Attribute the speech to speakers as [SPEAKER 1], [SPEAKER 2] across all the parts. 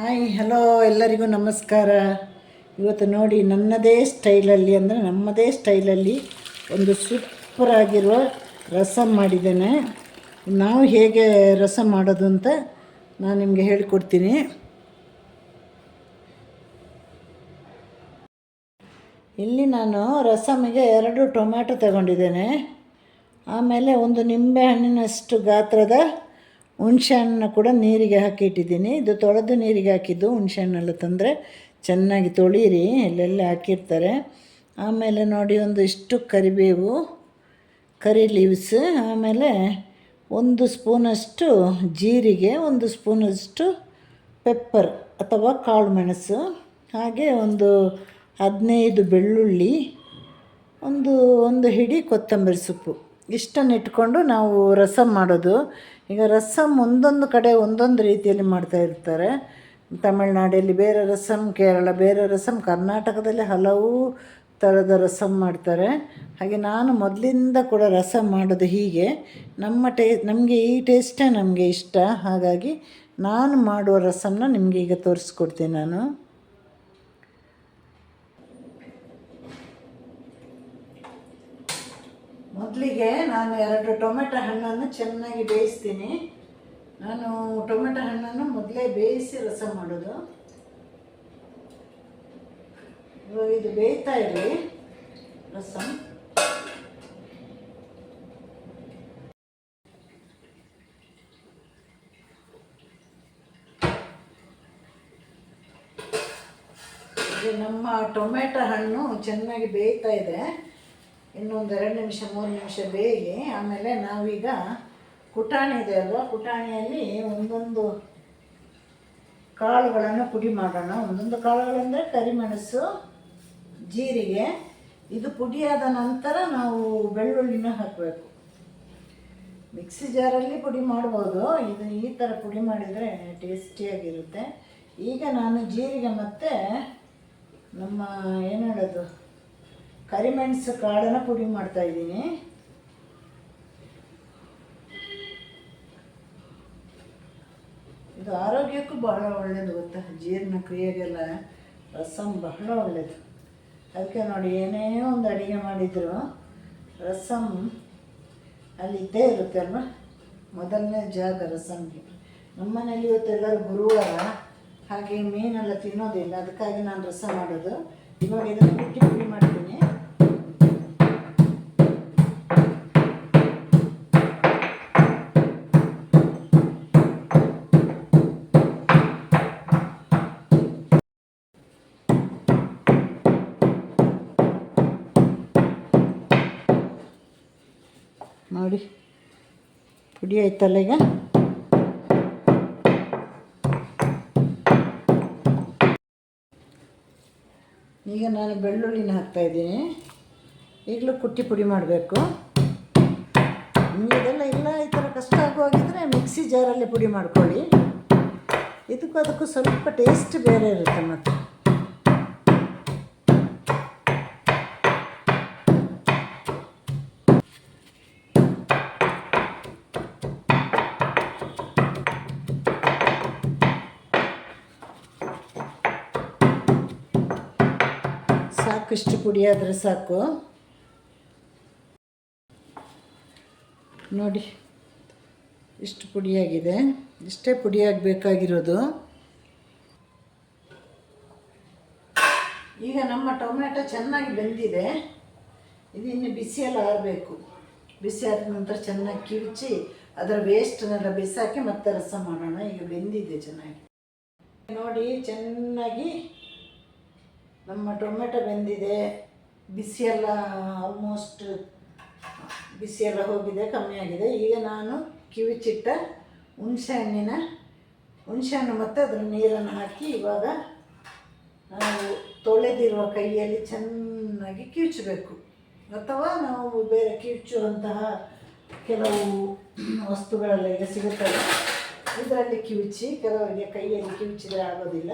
[SPEAKER 1] Hi hello ಎಲ್ಲರಿಗೂ ನಮಸ್ಕಾರ. ಇವತ್ತು ನೋಡಿ ನನ್ನದೇ ಸ್ಟೈಲಲ್ಲಿ ಅಂದರೆ ನಮ್ಮದೇ ಸ್ಟೈಲಲ್ಲಿ ಒಂದು ಸೂಪರ್ ಆಗಿರುವ ರಸಮ್ ಮಾಡಿದ್ದೇನೆ. ನಾವು ಹೇಗೆ ರಸಮ್ ಮಾಡೋದು ಅಂತ ನಾನು ನಿಮಗೆ ಹೇಳಿಕೊಡ್ತೀನಿ. ಇಲ್ಲಿ ನಾನು ರಸಮಿಗೆ ಎರಡು ಟೊಮ್ಯಾಟೊ ತಗೊಂಡಿದ್ದೇನೆ. ಆಮೇಲೆ ಒಂದು ನಿಂಬೆ ಹಣ್ಣಿನಷ್ಟು ಗಾತ್ರದ ಹುಣಸೆ ಹಣ್ಣನ್ನ ಕೂಡ ನೀರಿಗೆ ಹಾಕಿ ಇಟ್ಟಿದ್ದೀನಿ. ಇದು ತೊಳೆದು ನೀರಿಗೆ ಹಾಕಿದ್ದು ಹುಣಸೆ ಹಣ್ಣೆಲ್ಲ ತಂದರೆ ಚೆನ್ನಾಗಿ ತೊಳೀರಿ, ಎಲ್ಲೆಲ್ಲ ಹಾಕಿರ್ತಾರೆ. ಆಮೇಲೆ ನೋಡಿ ಒಂದು ಇಷ್ಟು ಕರಿಬೇವು, ಕರಿ ಲೀವ್ಸ್, ಆಮೇಲೆ ಒಂದು ಸ್ಪೂನಷ್ಟು ಜೀರಿಗೆ, ಒಂದು ಸ್ಪೂನಷ್ಟು ಪೆಪ್ಪರ್ ಅಥವಾ ಕಾಳು ಮೆಣಸು, ಹಾಗೆ ಒಂದು ಹದಿನೈದು ಬೆಳ್ಳುಳ್ಳಿ, ಒಂದು ಒಂದು ಹಿಡಿ ಕೊತ್ತಂಬರಿ ಸೊಪ್ಪು. ಇಷ್ಟನ್ನು ಇಟ್ಕೊಂಡು ನಾವು ರಸಮ್ ಮಾಡೋದು. ಈಗ ರಸಮ್ ಒಂದೊಂದು ಕಡೆ ಒಂದೊಂದು ರೀತಿಯಲ್ಲಿ ಮಾಡ್ತಾ ಇರ್ತಾರೆ. ತಮಿಳ್ನಾಡಲ್ಲಿ ಬೇರೆ ರಸಮ್ ಕೇರಳ ಬೇರೆ ರಸಮ್ ಕರ್ನಾಟಕದಲ್ಲಿ ಹಲವು ಥರದ ರಸಮ್ ಮಾಡ್ತಾರೆ. ಹಾಗೆ ನಾನು ಮೊದಲಿಂದ ಕೂಡ ರಸಮ್ ಮಾಡೋದು ಹೀಗೆ. ನಮ್ಮ ಟೇ, ನಮಗೆ ಈ ಟೇಸ್ಟೇ ನಮಗೆ ಇಷ್ಟ. ಹಾಗಾಗಿ ನಾನು ಮಾಡುವ ರಸಮ್ನ ನಿಮಗೆ ಈಗ ತೋರಿಸ್ಕೊಡ್ತೀನಿ ನಾನು. ಮೊದಲಿಗೆ ನಾನು ಎರಡು ಟೊಮೆಟೊ ಹಣ್ಣನ್ನು ಚೆನ್ನಾಗಿ ಬೇಯಿಸ್ತೀನಿ. ನಾನು ಟೊಮೆಟೊ ಹಣ್ಣನ್ನು ಮೊದಲೇ ಬೇಯಿಸಿ ರಸ ಮಾಡೋದು. ಇದು ಬೇಯ್ತಾ ಇರಲಿ, ರಸ. ನಮ್ಮ ಟೊಮೆಟೊ ಹಣ್ಣು ಚೆನ್ನಾಗಿ ಬೇಯ್ತಾ ಇದೆ. ಇನ್ನೊಂದು ಎರಡು ನಿಮಿಷ, ಮೂರು ನಿಮಿಷ ಬೇಯಿ ಆಮೇಲೆ ನಾವೀಗ ಪುಟಾಣಿ ಇದೆ ಅಲ್ವಾ? ಕುಟಾಣಿಯಲ್ಲಿ ಒಂದೊಂದು ಕಾಳುಗಳನ್ನು ಪುಡಿ ಮಾಡೋಣ. ಒಂದೊಂದು ಕಾಳುಗಳಂದರೆ ಕರಿಮೆಣಸು ಜೀರಿಗೆ. ಇದು ಪುಡಿಯಾದ ನಂತರ ನಾವು ಬೆಳ್ಳುಳ್ಳಿನ ಹಾಕಬೇಕು. ಮಿಕ್ಸಿ ಜಾರಲ್ಲಿ ಪುಡಿ ಮಾಡ್ಬೋದು. ಇದು ಈ ಥರ ಪುಡಿ ಮಾಡಿದರೆ ಟೇಸ್ಟಿಯಾಗಿರುತ್ತೆ. ಈಗ ನಾನು ಜೀರಿಗೆ ಮತ್ತು ನಮ್ಮ, ಏನು ಹೇಳೋದು? ಕರಿಮೆಣಸು ಕಾಳನ್ನು ಪುಡಿ ಮಾಡ್ತಾ ಇದ್ದೀನಿ. ಇದು ಆರೋಗ್ಯಕ್ಕೂ ಬಹಳ ಒಳ್ಳೇದು ಗೊತ್ತಾ? ಜೀರ್ಣಕ್ರಿಯೆಗೆಲ್ಲ ರಸಮ್ ಬಹಳ ಒಳ್ಳೆಯದು ಅದಕ್ಕೆ ನೋಡಿ, ಏನೇ ಒಂದು ಅಡುಗೆ ಮಾಡಿದ್ರು ರಸಮ್ ಅಲ್ಲಿ ಇದ್ದೇ ಇರುತ್ತೆ ಅಲ್ವಾ? ಮೊದಲನೇ ಜಾಗ ರಸಮ್ಗೆ ನಮ್ಮನೇಲಿ ಇವತ್ತೆಲ್ಲರೂ ಗುರುವಾರ ಹಾಗೆ ಮೀನೆಲ್ಲ ತಿನ್ನೋದಿಲ್ಲ. ಅದಕ್ಕಾಗಿ ನಾನು ರಸ ಮಾಡೋದು. ಇವಾಗ ಇದನ್ನು ಕುಟ್ಟಿ ಪುಡಿ ಮಾಡ್ತೀನಿ. ನೋಡಿ. ಪುಡಿ ಆಯ್ತಲ್ಲ ಈಗ? ಈಗ ನಾನು ಬೆಳ್ಳುಳ್ಳಿನ ಹಾಕ್ತಾಯಿದ್ದೀನಿ ಈಗಲೂ ಕುಟ್ಟಿ ಪುಡಿ ಮಾಡಬೇಕು. ಇದೆಲ್ಲ ಇಲ್ಲ ಈ ಥರ ಕಷ್ಟ ಆಗುವಾಗಿದ್ದರೆ ಮಿಕ್ಸಿ ಜಾರಲ್ಲಿ ಪುಡಿ ಮಾಡ್ಕೊಳ್ಳಿ. ಇದಕ್ಕೂ ಅದಕ್ಕೂ ಸ್ವಲ್ಪ ಟೇಸ್ಟ್ ಬೇರೆ ಇರುತ್ತೆ ಮತ್ತು. ಸಾಕು ಪುಡಿಯಾದರೆ ಸಾಕು. ನೋಡಿ, ಇಷ್ಟು ಪುಡಿಯಾಗಿದೆ ಇಷ್ಟೇ ಪುಡಿಯಾಗಬೇಕಾಗಿರೋದು ಈಗ ನಮ್ಮ ಟೊಮ್ಯಾಟೊ ಚೆನ್ನಾಗಿ ಬೆಂದಿದೆ. ಇದು ಇನ್ನು ಬಿಸಿಯಲ್ಲಿ ಆರಬೇಕು. ಬಿಸಿ ಆದ ನಂತರ ಚೆನ್ನಾಗಿ ಕಿವಿಚಿ ಅದರ ವೇಸ್ಟ್ನೆಲ್ಲ ಬಿಸಾಕಿ ಮತ್ತೆ ರಸ ಮಾಡೋಣ. ಈಗ ಬೆಂದಿದೆ ಚೆನ್ನಾಗಿ. ನೋಡಿ, ಚೆನ್ನಾಗಿ ನಮ್ಮ ಟೊಮೆಟೊ ಬೆಂದಿದೆ ಬಿಸಿಯೆಲ್ಲ ಆಲ್ಮೋಸ್ಟ್ ಬಿಸಿಯೆಲ್ಲ ಹೋಗಿದೆ, ಕಮ್ಮಿ ಆಗಿದೆ. ಈಗ ನಾನು ಕಿವಿಚಿಟ್ಟ ಹುಣಸೆ ಹಣ್ಣಿನ, ಹುಣಸೆ ಹಣ್ಣು ಮತ್ತು ಅದರ ನೀರನ್ನು ಹಾಕಿ ಇವಾಗ ನಾವು ತೊಳೆದಿರುವ ಕೈಯಲ್ಲಿ ಚೆನ್ನಾಗಿ ಕಿವುಚಬೇಕು. ಅಥವಾ ನಾವು ಬೇರೆ ಕಿವುಚುವಂತಹ ಕೆಲವು ವಸ್ತುಗಳೆಲ್ಲ ಈಗ ಸಿಗುತ್ತವೆ. ಇದರಲ್ಲಿ ಕಿವುಚಿ ಕೆಲವರಿಗೆ ಕೈಯಲ್ಲಿ ಕಿವಿಚಿದ್ರೆ ಆಗೋದಿಲ್ಲ.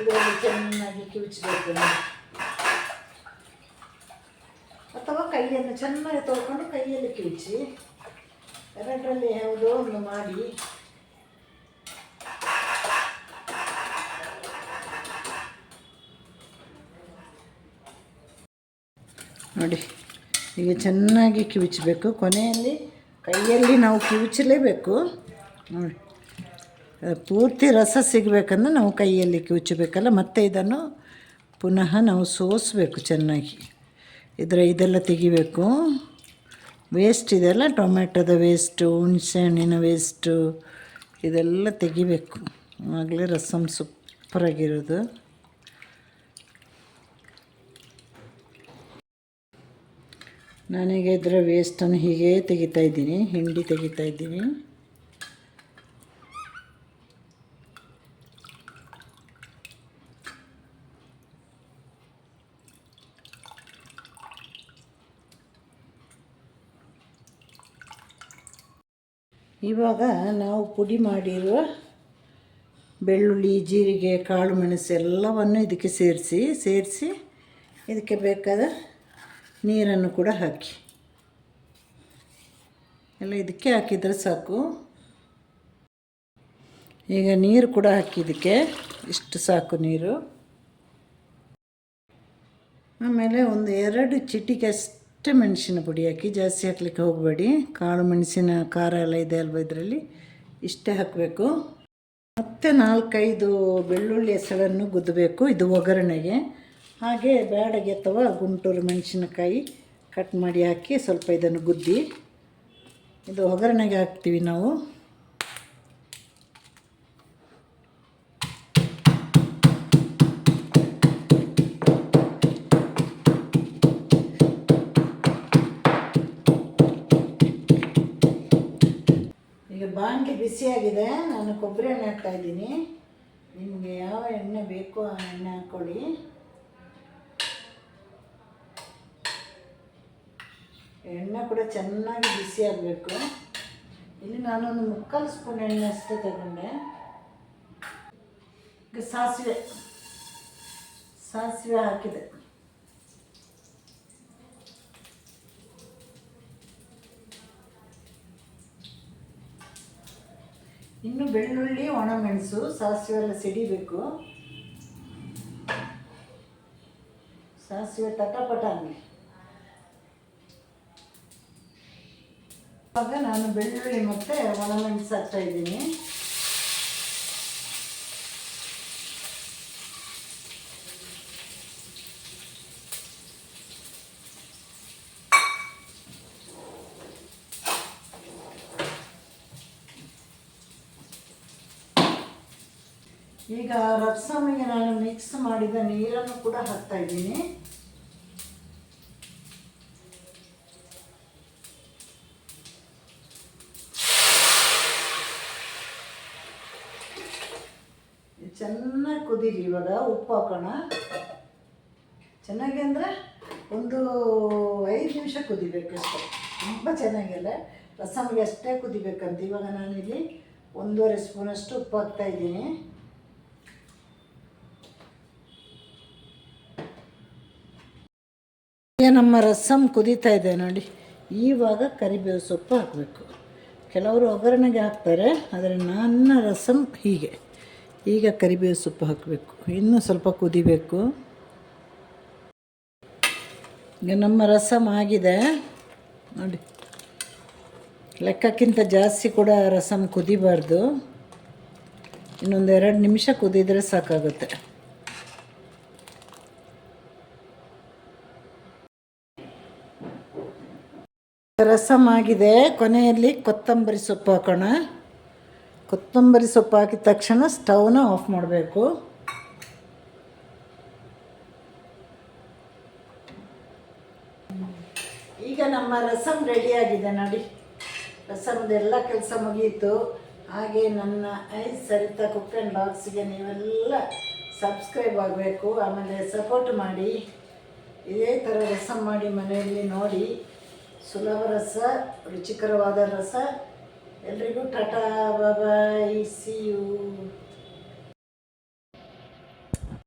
[SPEAKER 1] ಇದರಲ್ಲಿ ಚೆನ್ನಾಗಿ ಕಿವಿಚಬೇಕು ಅಥವಾ ಕೈಯನ್ನು ಚೆನ್ನಾಗಿ ತೊಳ್ಕೊಂಡು ಕೈಯಲ್ಲಿ ಕಿವಿಚಿ ಎರಡರಲ್ಲಿ ಯಾವುದೋ ಒಂದು ಮಾಡಿ. ನೋಡಿ ಈಗ ಚೆನ್ನಾಗಿ ಕಿವಿಚಬೇಕು. ಕೊನೆಯಲ್ಲಿ ಕೈಯಲ್ಲಿ ನಾವು ಕಿವಿಚಲೇಬೇಕು ನೋಡಿ. ಪೂರ್ತಿ ರಸ ಸಿಗಬೇಕಂದ್ರೆ ನಾವು ಕೈಯಲ್ಲಿ ಕಿವುಚಬೇಕಲ್ಲ ಮತ್ತೆ ಇದನ್ನು ಪುನಃ ನಾವು ಸೋಸಬೇಕು ಚೆನ್ನಾಗಿ. ಇದರ ಇದೆಲ್ಲ ತೆಗಿಬೇಕು. ವೇಸ್ಟ್ ಇದೆಲ್ಲ ಟೊಮೆಟೊದ ವೇಸ್ಟು ಹುಣಸೆ ಹಣ್ಣಿನ ವೇಸ್ಟು ಇದೆಲ್ಲ ತೆಗಿಬೇಕು. ಆಗಲೇ ರಸಮ್ ಸೂಪರಾಗಿರೋದು. ನನಗೆ ಇದರ ವೇಸ್ಟನ್ನು ಹೀಗೆ ತೆಗಿತಾಯಿದ್ದೀನಿ ಹಿಂಡಿ ತೆಗಿತಾ ಇವಾಗ ನಾವು ಪುಡಿ ಮಾಡಿರುವ ಬೆಳ್ಳುಳ್ಳಿ, ಜೀರಿಗೆ, ಕಾಳು ಮೆಣಸು ಎಲ್ಲವನ್ನು ಇದಕ್ಕೆ ಸೇರಿಸಿ ಸೇರಿಸಿ ಇದಕ್ಕೆ ಬೇಕಾದ ನೀರನ್ನು ಕೂಡ ಹಾಕಿ. ಎಲ್ಲ ಇದಕ್ಕೆ ಹಾಕಿದರೆ ಸಾಕು. ಈಗ ನೀರು ಕೂಡ ಹಾಕಿದ್ದಕ್ಕೆ ಇಷ್ಟು ಸಾಕು ನೀರು. ಆಮೇಲೆ ಒಂದು ಎರಡು ಚಿಟಿಕೆ ಅಷ್ಟೇ ಮೆಣಸಿನ ಪುಡಿ ಹಾಕಿ? ಜಾಸ್ತಿ ಹಾಕ್ಲಿಕ್ಕೆ ಹೋಗಬೇಡಿ. ಕಾಳು ಮೆಣಸಿನ ಖಾರ ಎಲ್ಲ ಇದೆ ಅಲ್ವ ಇದರಲ್ಲಿ? ಇಷ್ಟೇ ಹಾಕಬೇಕು. ಮತ್ತು ನಾಲ್ಕೈದು ಬೆಳ್ಳುಳ್ಳಿ ಹೆಸರನ್ನು ಗುದ್ದಬೇಕು ಇದು ಒಗ್ಗರಣೆಗೆ. ಹಾಗೆ ಬ್ಯಾಡಗೆ ಅಥವಾ ಗುಂಟೂರು ಮೆಣಸಿನಕಾಯಿ ಕಟ್ ಮಾಡಿ ಹಾಕಿ ಸ್ವಲ್ಪ ಇದನ್ನು ಗುದ್ದಿ. ಇದು ಒಗ್ಗರಣೆಗೆ ಹಾಕ್ತೀವಿ ನಾವು. ಬಿಸಿಯಾಗಿದೆ ನಾನು ಕೊಬ್ಬರಿ ಎಣ್ಣೆ ಹಾಕ್ತಾ ಇದ್ದೀನಿ. ನಿಮಗೆ ಯಾವ ಎಣ್ಣೆ ಬೇಕೋ ಆ ಎಣ್ಣೆ ಹಾಕ್ಕೊಳ್ಳಿ ಎಣ್ಣೆ ಕೂಡ ಚೆನ್ನಾಗಿ ಬಿಸಿ ಆಗಬೇಕು. ಇಲ್ಲಿ ನಾನೊಂದು ಮುಕ್ಕಾಲು ಸ್ಪೂನ್ ಎಣ್ಣೆ ಅಷ್ಟೇ ತಗೊಂಡೆ. ಸಾಸಿವೆ. ಸಾಸಿವೆ ಹಾಕಿದೆ. ಇನ್ನು ಬೆಳ್ಳುಳ್ಳಿ, ಒಣಮೆಣಸು ಸಾಸಿವೆ ಎಲ್ಲ ಸಿಡಿಬೇಕು. ಸಾಸಿವೆ ತಟಪಟ ಇವಾಗ ನಾನು ಬೆಳ್ಳುಳ್ಳಿ ಮತ್ತು ಒಣಮೆಣಸು ಹಾಕ್ತಾ ಇದ್ದೀನಿ. ಈಗ ರಸಮಿಗೆ ನಾನು ಮಿಕ್ಸ್ ಮಾಡಿದ ನೀರನ್ನು ಕೂಡ ಹಾಕ್ತಾ ಇದ್ದೀನಿ. ಚೆನ್ನಾಗಿ ಕುದೀರಿ ಇವಾಗ, ಉಪ್ಪು ಹಾಕೋಣ. ಚೆನ್ನಾಗಿ ಅಂದರೆ ಒಂದು ಐದು ನಿಮಿಷ ಕುದಿಬೇಕು ಅಷ್ಟೇ. ತುಂಬ ಚೆನ್ನಾಗಿಲ್ಲ. ರಸಮಿಗೆ ಅಷ್ಟೇ ಕುದಿಬೇಕಂತ. ಇವಾಗ ನಾನಿಲ್ಲಿ ಒಂದೂವರೆ ಸ್ಪೂನಷ್ಟು ಉಪ್ಪು ಹಾಕ್ತಾ ಇದ್ದೀನಿ ಈಗ ನಮ್ಮ ರಸಮ್ ಕುದೀತಾ ಇದೆ ನೋಡಿ. ಈವಾಗ ಕರಿಬೇವು ಸೊಪ್ಪು ಹಾಕಬೇಕು. ಕೆಲವರು ಒಗ್ಗರಣೆಗೆ ಹಾಕ್ತಾರೆ, ಆದರೆ ನನ್ನ ರಸಮ್ ಹೀಗೆ. ಈಗ ಕರಿಬೇವು ಸೊಪ್ಪು ಹಾಕಬೇಕು. ಇನ್ನೂ ಸ್ವಲ್ಪ ಕುದಿಬೇಕು. ಈಗ ನಮ್ಮ ರಸಮ್ ಆಗಿದೆ. ನೋಡಿ. ಲೆಕ್ಕಕ್ಕಿಂತ ಜಾಸ್ತಿ ಕೂಡ ರಸಮ್ ಕುದಿಬಾರ್ದು. ಇನ್ನೊಂದು ಎರಡು ನಿಮಿಷ ಕುದಿದರೆ ಸಾಕಾಗುತ್ತೆ. ರಸಮ್ ಆಗಿದೆ ಕೊನೆಯಲ್ಲಿ ಕೊತ್ತಂಬರಿ ಸೊಪ್ಪು ಹಾಕೋಣ. ಕೊತ್ತಂಬರಿ ಸೊಪ್ಪು ಹಾಕಿದ ತಕ್ಷಣ ಸ್ಟವ್ನ ಆಫ್ ಮಾಡಬೇಕು. ಈಗ ನಮ್ಮ ರಸಂ ರೆಡಿಯಾಗಿದೆ ನೋಡಿ. ರಸಮ್ದು ಎಲ್ಲ ಕೆಲಸ ಮುಗಿಯಿತು ಹಾಗೆ ನನ್ನ ಐ ಸರಿತಾ ಕುಕ್ ಆ್ಯಂಡ್ ಬಾಕ್ಸ್ಗೆ ನೀವೆಲ್ಲ ಸಬ್ಸ್ಕ್ರೈಬ್ ಆಗಬೇಕು. ಆಮೇಲೆ ಸಪೋರ್ಟ್ ಮಾಡಿ. ಇದೇ ಥರ ರಸಮ್ ಮಾಡಿ ಮನೆಯಲ್ಲಿ ನೋಡಿ. ಸುಲಭ ರಸ ರುಚಿಕರವಾದ ರಸ. ಎಲ್ರಿಗೂ ಟಾಟಾ ಬಾಬಾಯ್ ಸಿ ಯು